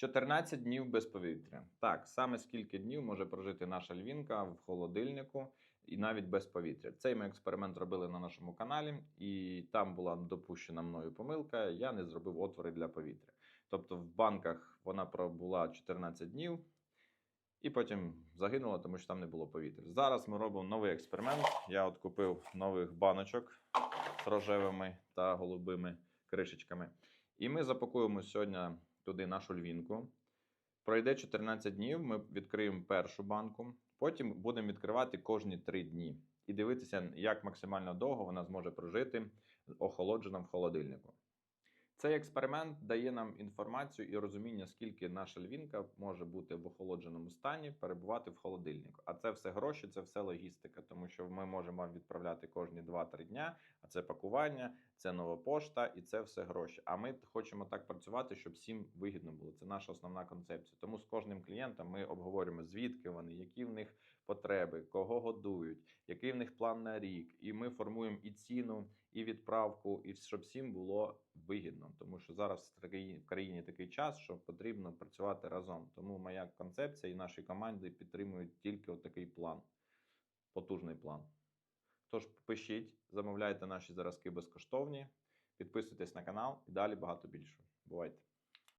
14 днів без повітря. Так, саме скільки днів може прожити наша львінка в холодильнику і навіть без повітря. Цей ми експеримент робили на нашому каналі, і там була допущена мною помилка. Я не зробив отвори для повітря. Тобто в банках вона пробула 14 днів і потім загинула, тому що там не було повітря. Зараз ми робимо новий експеримент. Я от купив нових баночок з рожевими та голубими кришечками. І ми запакуємо сьогодні туди нашу львінку. Пройде 14 днів, ми відкриємо першу банку, потім будемо відкривати кожні 3 дні і дивитися, як максимально довго вона зможе прожити охолоджена в холодильнику. Цей експеримент дає нам інформацію і розуміння, скільки наша львінка може бути в охолодженому стані, перебувати в холодильнику. А це все гроші, це все логістика, тому що ми можемо відправляти кожні 2-3 дня. А це пакування, це нова пошта і це все гроші. А ми хочемо так працювати, щоб всім вигідно було. Це наша основна концепція. Тому з кожним клієнтом ми обговорюємо, звідки вони, які в них потреби, кого годують, який в них план на рік. І ми формуємо і ціну, і відправку, і щоб всім було вигідно. Тому що зараз в країні- такий час, що потрібно працювати разом. Тому моя концепція і наші команди підтримують тільки такий план, потужний план. Тож пишіть, замовляйте наші зразки безкоштовні, підписуйтесь на канал і далі багато більше. Бувайте!